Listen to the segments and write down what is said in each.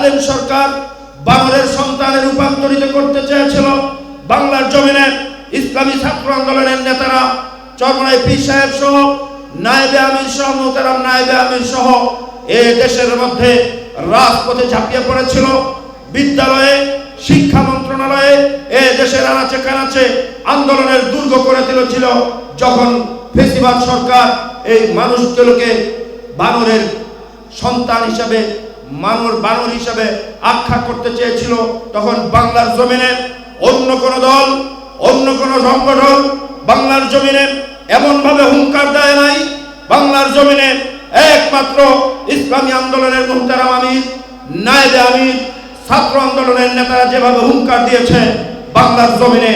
জালেম সরকার বাংলার সন্তানে রূপান্তরিত করতে চেয়েছিল। বাংলার জমিনে ইসলামী ছাত্র আন্দোলনের নেতারা চরমনাই পীর সাহেব সহ, নায়েবে আমির সহ, মোহতারাম নায়েবে আমির সহ এ দেশের মধ্যে রাজপথে ঝাঁপিয়ে পড়েছিল। বিদ্যালয়ে, শিক্ষা মন্ত্রণালয়ে এ দেশের আনাচে কানাচে আন্দোলনের দুর্গ করে তুলেছিল। যখন ফেসিবাদ সরকার এই মানুষগুলোকে বানরের সন্তান হিসাবে মানুষ বানর হিসাবে আখ্যা করতে চেয়েছিল, তখন বাংলার জমিনে অন্য কোন দল, অন্য কোন সংগঠন বাংলার জমিনে এমনভাবে হুঙ্কার দেয় নাই। বাংলার জমিনে একমাত্র ইসলামী আন্দোলনের মুহতারাম আমির, নায়েবে আমির, ছাত্র আন্দোলনের নেতারা যেভাবে হুঙ্কার দিয়েছে, বাংলার জমিনে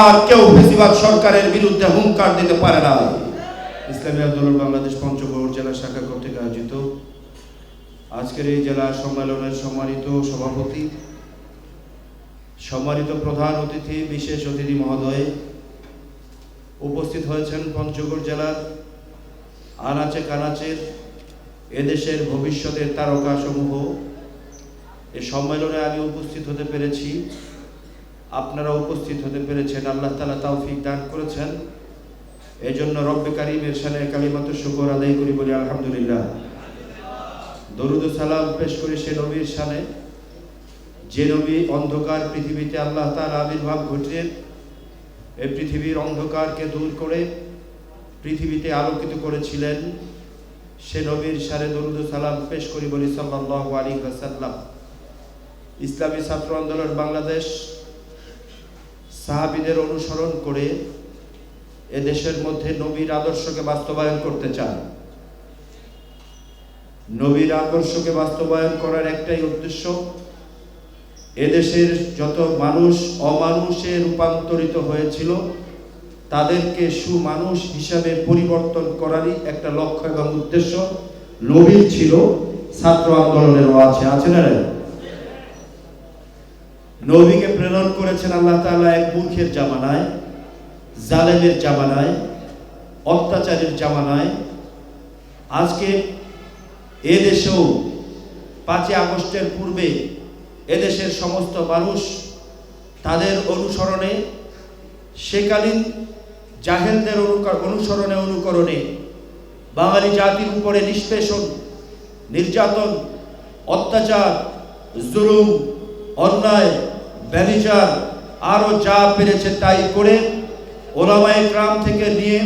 আর কেউ ফেসিবাদ সরকারের বিরুদ্ধে হুঙ্কার দিতে পারে না ইসলামী আন্দোলন বাংলাদেশ পঞ্চগড় জেলা শাখা কর্তৃক আয়োজিত আজকের এই জেলা সম্মেলনের সম্মানিত সভাপতি, সম্মানিত প্রধান অতিথি, বিশেষ অতিথি মহোদয় উপস্থিত হয়েছেন পঞ্চগড় জেলার আনাচে কানাচের এদেশের ভবিষ্যতের তারকা সমূহ এ সম্মেলনে আমি উপস্থিত হতে পেরেছি। আপনারা উপস্থিত হতে পেরেছেন, আল্লাহ তালা তৌফিক দান করেছেন। এজন্য রব্বে কারিমের সানে কালিমাত শুকর আদায় করি বলি আলহামদুলিল্লাহ। দরুদ সালাম পেশ করি সে নবীর সানে যে নবী অন্ধকার পৃথিবীতে আল্লাহ তার আবির্ভাব ঘটিয়ে এই পৃথিবীর অন্ধকারকে দূর করে পৃথিবীতে আলোকিত করেছিলেন, সে নবীর সারে দরুদ সালাম পেশ করি বলি সাল্লাল্লাহু আলাইহি ওয়াসাল্লাম। ইসলামী ছাত্র আন্দোলন বাংলাদেশ সাহাবিদের অনুসরণ করে এদেশের মধ্যে নবীর আদর্শকে বাস্তবায়ন করতে চান নবীর আদর্শকে বাস্তবায়ন করার একটাই উদ্দেশ্য এদেশের যত মানুষ অমানুষে রূপান্তরিত হয়েছিল, তাদেরকে সুমানুষ হিসাবে পরিবর্তন করারই একটা লক্ষ্য এবং উদ্দেশ্য। নবীর ছিল ছাত্র আন্দোলনেরও আছে আছে না নবীকে প্রেরণ করেছেন আল্লাহ তাআলা এক মূর্খের জামানায়, জালেমের জামানায়, অত্যাচারের জামানায়। আজকে এ দেশেও পাঁচই আগস্টের পূর্বে এদেশের সমস্ত মানুষ তাদের অনুসরণে, সেকালীন জাহেলদের অনুসরণে, অনুকরণে, বাঙালি জাতির উপরে নিষ্পেষণ, নির্যাতন, অত্যাচার, জুলুম, অন্যায় ব্যবিচার আরও যা পেরেছে তাই করে ওলামায়ে গ্রাম থেকে নিয়ে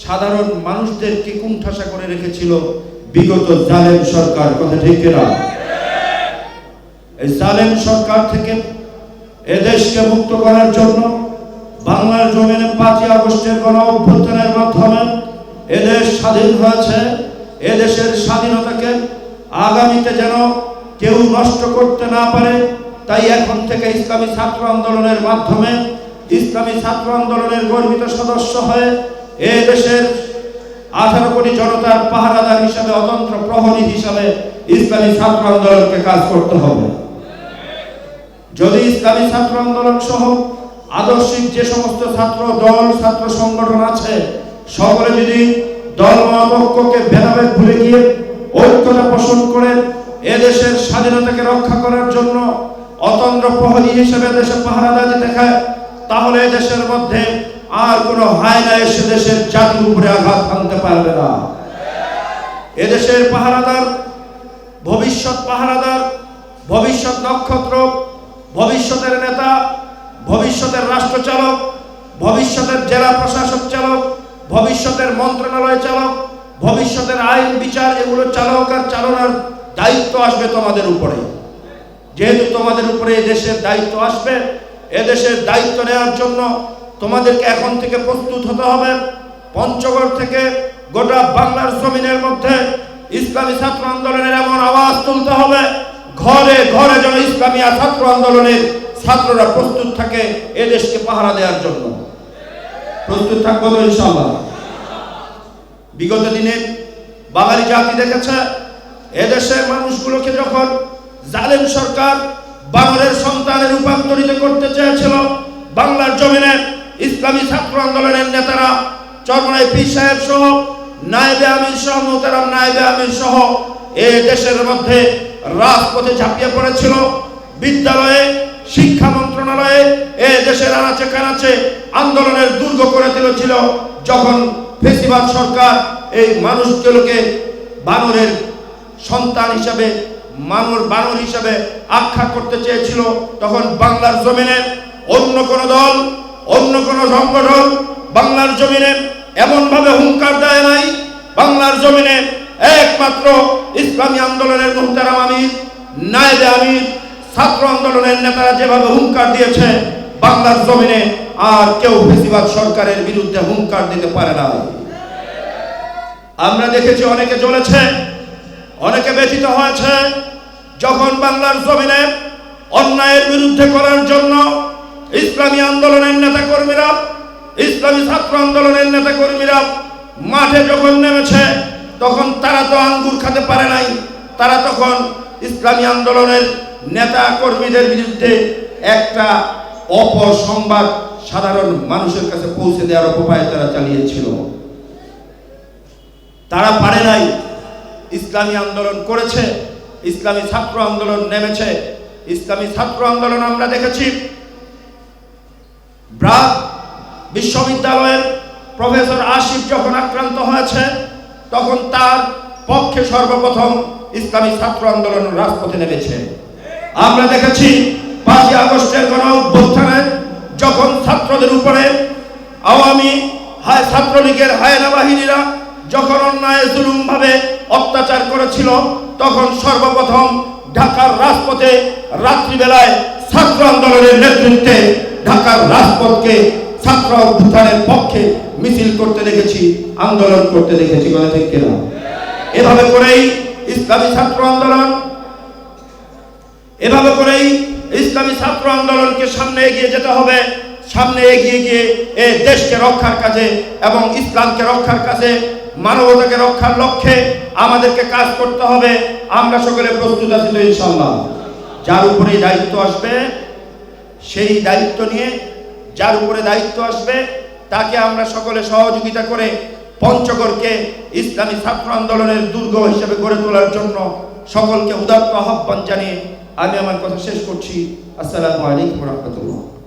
সাধারণ মানুষদেরকে কুণ্ঠাসা করে রেখেছিল বিগত জালেম সরকার, কথা ঠিক কিনা? এই জালেম সরকার থেকে এদেশকে মুক্ত করার জন্য বাংলার জমিনে পাঁচই আগস্টের গণ অভ্যুত্থানের মাধ্যমে এদেশ স্বাধীন হয়েছে। এদেশের স্বাধীনতাকে আগামীতে যেন কেউ নষ্ট করতে না পারে, তাই এখন থেকে ইসলামী ছাত্র আন্দোলনের মাধ্যমে ইসলামী ছাত্র আন্দোলনের গর্বিত সদস্য হয়ে এ দেশের আঠারো কোটি জনতার পাহারাদার হিসাবে, অতন্ত্র প্রহরী হিসাবে ইসলামী ছাত্র আন্দোলনকে কাজ করতে হবে। যদি ইসলামী ছাত্র আন্দোলন সহ আদর্শিক যে সমস্ত ছাত্র দল, ছাত্র সংগঠন আছে, সকলে যদি দল মতকে ভেদাভেদ ভুলে গিয়ে ঐক্যতা পোষণ করে এদেশের স্বাধীনতাকে রক্ষা করার জন্য অতন্ত্র প্রহরী হিসেবে দেশে পাহারাদারি দেখায় তাহলে দেশের মধ্যে আর কোনো হায়না এসে দেশের জাতির উপরে আঘাত আনতে পারবে না। এদেশের পাহারাদার, ভবিষ্যৎ পাহারাদার, ভবিষ্যৎ নক্ষত্র, ভবিষ্যতের নেতা, ভবিষ্যতের রাষ্ট্রচালক, ভবিষ্যতের জেলা প্রশাসক চালক, ভবিষ্যতের মন্ত্রণালয় চালক, ভবিষ্যতের আইন বিচার এগুলো চালক আর চালনার দায়িত্ব আসবে তোমাদের উপরে। যেহেতু তোমাদের উপরে এদেশের দায়িত্ব আসবে এদেশের দায়িত্ব নেওয়ার জন্য তোমাদেরকে এখন থেকে প্রস্তুত হতে হবে পঞ্চগড় থেকে গোটা বাংলার জমিনের মধ্যে ইসলামী ছাত্র আন্দোলনের এমন আওয়াজ তুলতে হবে। ঘরে ঘরে যেন ইসলামী ছাত্র আন্দোলনের ছাত্ররা প্রস্তুত থাকে এ দেশকে পাহারা দেওয়ার জন্য। প্রস্তুত থাকব তো ইনশাল্লাহ বিগত দিনে বাঙালি জাতি দেখেছে এদেশের মানুষগুলোকে যখন জালেম সরকার বাংলার সন্তানে রূপান্তরিত করতে চেয়েছিল, বাংলার জমিনে ইসলামী ছাত্র আন্দোলনের নেতারা চরমনাই পীর সাহেব সহ, নায়েবে আমির সহ, মোহতারাম নায়েবে আমির সহ, এ দেশের মধ্যে রাজপথে ঝাঁপিয়ে পড়েছিল। বিদ্যালয়ে, শিক্ষা মন্ত্রণালয়ে, এ দেশের আনাচে কানাচে আন্দোলনের দুর্গ করে তুলেছিল যখন ফেসিবাদ সরকার এই মানুষগুলোকে বানরের সন্তান হিসাবে মানুষ বানর হিসাবে আখ্যা করতে চেয়েছিল। তখন বাংলার জমিনে অন্য কোন দল অন্য কোন সংগঠন বাংলার জমিনে এমন ভাবে হুঙ্কার দেয় নাই। বাংলার জমিনে একমাত্র ইসলামী আন্দোলনের মুহতারাম আমির, নায়েবে আমির, ছাত্র আন্দোলনের নেতারা যেভাবে হুঙ্কার দিয়েছে, বাংলার জমিনে আর কেউ বেশিরভাগ সরকারের বিরুদ্ধে হুঙ্কার দিতে পারে না আমরা দেখেছি অনেকে জ্বলেছে, অনেকে ব্যথিত হয়েছে। যখন বাংলার জমিনে অন্যায়ের বিরুদ্ধে করার জন্য ইসলামী আন্দোলনের নেতা কর্মীরা, ইসলামী ছাত্র আন্দোলনের নেতা কর্মীরা মাঠে যখন নেমেছে, তখন তারা তো আঙ্গুর খেতে পারে নাই। তারা তখন ইসলামী আন্দোলনের নেতা কর্মীদের বিরুদ্ধে একটা অপসংবাদ সাধারণ মানুষের কাছে পৌঁছে দেওয়ার উপায় তারা চালিয়েছিল। তারা পারে নাই। ইসলামী আন্দোলন করেছে, ইসলামী ছাত্র আন্দোলন নেমেছে। ইসলামী ছাত্র আন্দোলন আমরা দেখেছি। ব্রাক বিশ্ববিদ্যালয়ের প্রফেসর আশিফ যখন আক্রান্ত হয়েছে, তখন তার পক্ষে সর্বপ্রথম ইসলামী ছাত্র আন্দোলন রাজপথে নেমেছে। আমরা দেখেছি পাঁচই আগস্টের গণ অভ্যুত্থানে যখন ছাত্রদের উপরে আওয়ামী হায় ছাত্রলীগের হায়না বাহিনীরা যখন অন্যায় জুলুমভাবে অত্যাচার করেছিল, তখন সর্বপ্রথম ঢাকার রাজপথে রাত্রিবেলায় ছাত্র আন্দোলনের নেতৃত্বে ঢাকার রাজপথকে ছাত্র অভ্যুত্থানের পক্ষে মিছিল করতে দেখেছি, আন্দোলন করতে দেখেছি, কথা ঠিক কিনা? এভাবে করেই ইসলামী ছাত্র আন্দোলন, এভাবে করেই ইসলামী ছাত্র আন্দোলনকে সামনে এগিয়ে যেতে হবে। সামনে এগিয়ে গিয়ে এ দেশকে রক্ষার কাজে এবং ইসলামকে রক্ষার কাজে, মানবতাকে রক্ষার লক্ষ্যে আমাদেরকে কাজ করতে হবে। আমরা সকলে প্রস্তুত আছি তো ইনশাল্লাহ যার উপরে দায়িত্ব আসবে সেই দায়িত্ব নিয়ে যার উপরে দায়িত্ব আসবে, তাকে আমরা সকলে সহযোগিতা করে পঞ্চগড়কে ইসলামী ছাত্র আন্দোলনের দুর্গ হিসেবে গড়ে তোলার জন্য সকলকে উদাত্ত আহ্বান জানিয়ে আমি আমার কথা শেষ করছি। আসসালামু আলাইকুম রহমতুল্লাহ।